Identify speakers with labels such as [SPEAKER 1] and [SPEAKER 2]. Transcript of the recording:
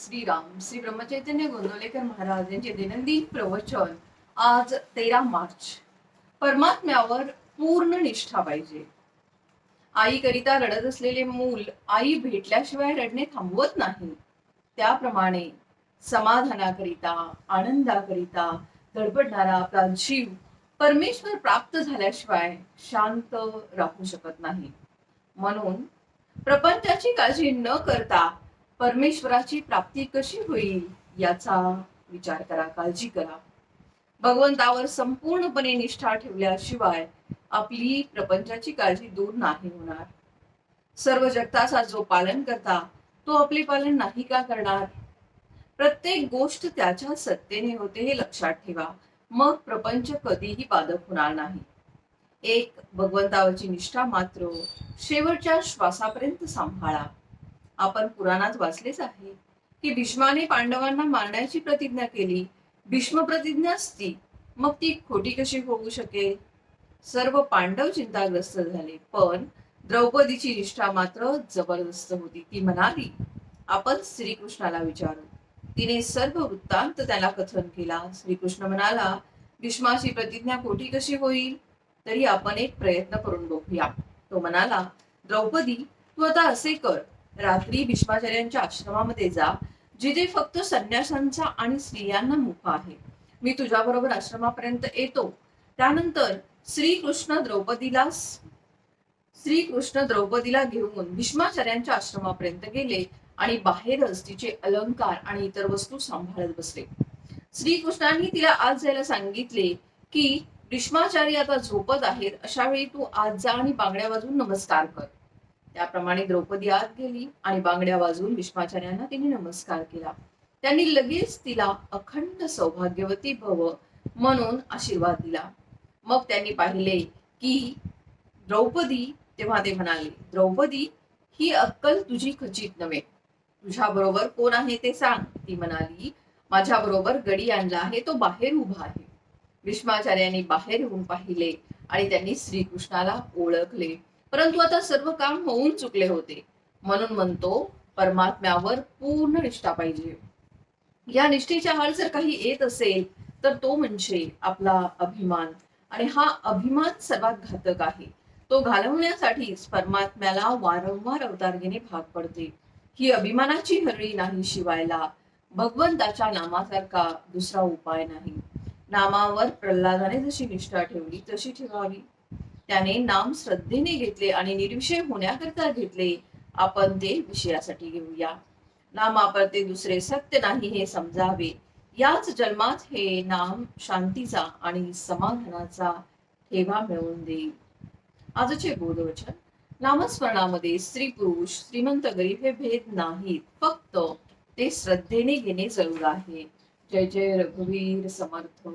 [SPEAKER 1] श्रीराम श्री ब्रह्मचैतन्य गोंदवलेकर महाराज यांचे दैनंदिन प्रवचन आज तेरा मार्च. परमात्म्यावर पूर्ण निष्ठा पाहिजे. आईकरिता रडत असलेले मूल आई भेटल्याशिवाय रडणे थांबवत नाही. त्याप्रमाणे समाधानाकरिता आनंदाकरिता धडपडणारा आपला जीव परमेश्वर प्राप्त झाल्याशिवाय शांत राहू शकत नाही. म्हणून प्रपंचाची काळजी न करता परमेश्वराची प्राप्ती कशी होईल याचा विचार करा काळजी करा. भगवंतावर संपूर्णपणे निष्ठा ठेवल्याशिवाय आपली प्रपंचाची काळजी दूर नाही होणार. सर्व जगताचा जो पालन करता तो आपले पालन नाही का करणार? प्रत्येक गोष्ट त्याच्या सत्तेने होते हे लक्षात ठेवा. मग प्रपंच कधीही बाधक होणार नाही. एक भगवंतावरची निष्ठा मात्र शेवटच्या श्वासापर्यंत सांभाळा. आपण पुराणात वाचलेच आहे. की भीष्माने पांडवांना मारण्याची प्रतिज्ञा केली. भीष्म प्रतिज्ञा असती. मग ती खोटी कशी होऊ शकेल? सर्व पांडव चिंताग्रस्त झाले. पण द्रौपदीची निष्ठा मात्र जबरदस्त होती. ती म्हणाली आपण श्रीकृष्णाला विचारू. तिने सर्व वृत्तांत त्याला कथन केला. श्रीकृष्ण म्हणाला भीष्माची प्रतिज्ञा खोटी कशी होईल? तरी आपण एक प्रयत्न करून बघूया. तो म्हणाला द्रौपदी तू आता असे कर. रात्री भीष्माचार्यांच्या आश्रमामध्ये जा जिथे फक्त संन्यासांचा आणि स्त्रियांना मुख आहे. मी तुझ्या बरोबर आश्रमापर्यंत येतो. त्यानंतर श्रीकृष्ण द्रौपदीला श्रीकृष्ण द्रौपदीला घेऊन भीष्माचार्यांच्या आश्रमापर्यंत गेले आणि बाहेरच तिचे अलंकार आणि इतर वस्तू सांभाळत बसले. श्रीकृष्णांनी तिला आज जायला सांगितले की भीष्माचार्य आता झोपत आहेत अशा वेळी तू आज जा आणि बांगड्या वाजवून नमस्कार कर. त्याप्रमाणे द्रौपदी आत गेली आणि बांगड्या वाजवून भीष्माचार्यांना तिने नमस्कार केला. त्यांनी लगेच तिला अखंड सौभाग्यवती भव म्हणून आशीर्वाद दिला. मग त्यांनी पाहिले की द्रौपदी तेव्हा ते म्हणाले द्रौपदी ही अक्कल तुझी खचित नव्हे. तुझ्या बरोबर कोण आहे ते सांग. ती म्हणाली माझ्या बरोबर गडी आणला आहे तो बाहेर उभा आहे. भीष्माचार्यांनी बाहेर येऊन पाहिले आणि त्यांनी श्रीकृष्णाला ओळखले. परंतु आता सर्व काम होऊन चुकले होते. म्हणून म्हणतो परमात्म्यावर पूर्ण निष्ठा पाहिजे. या निष्ठेच्या हाल जर काही येत असेल तर तो म्हणजे आपला अभिमान. आणि हा अभिमान सर्वात घातक आहे. तो घालवण्यासाठीच परमात्म्याला वारंवार अवतार घेणे भाग पडते. ही अभिमानाची हरळी नाही शिवायला. भगवंताच्या नामासारखा दुसरा उपाय नाही. नामावर प्रल्हादाने जशी निष्ठा ठेवली तशी ठेवावी. त्याने नाम श्रद्धेने घेतले आणि निर्विषय होण्याकरता घेतले. आपण ते विषयासाठी घेऊया. नामापरते दुसरे सत्य नाही हे समजावे. याच जन्मात हे नाम शांतीचा आणि समाधानाचा ठेवा मिळवून देईल आजचे बोधवचन. नामस्मरणामध्ये स्त्री पुरुष श्रीमंत गरीब हे भेद नाहीत. फक्त ते श्रद्धेने घेणे जरूर आहे. जय जय रघुवीर समर्थ.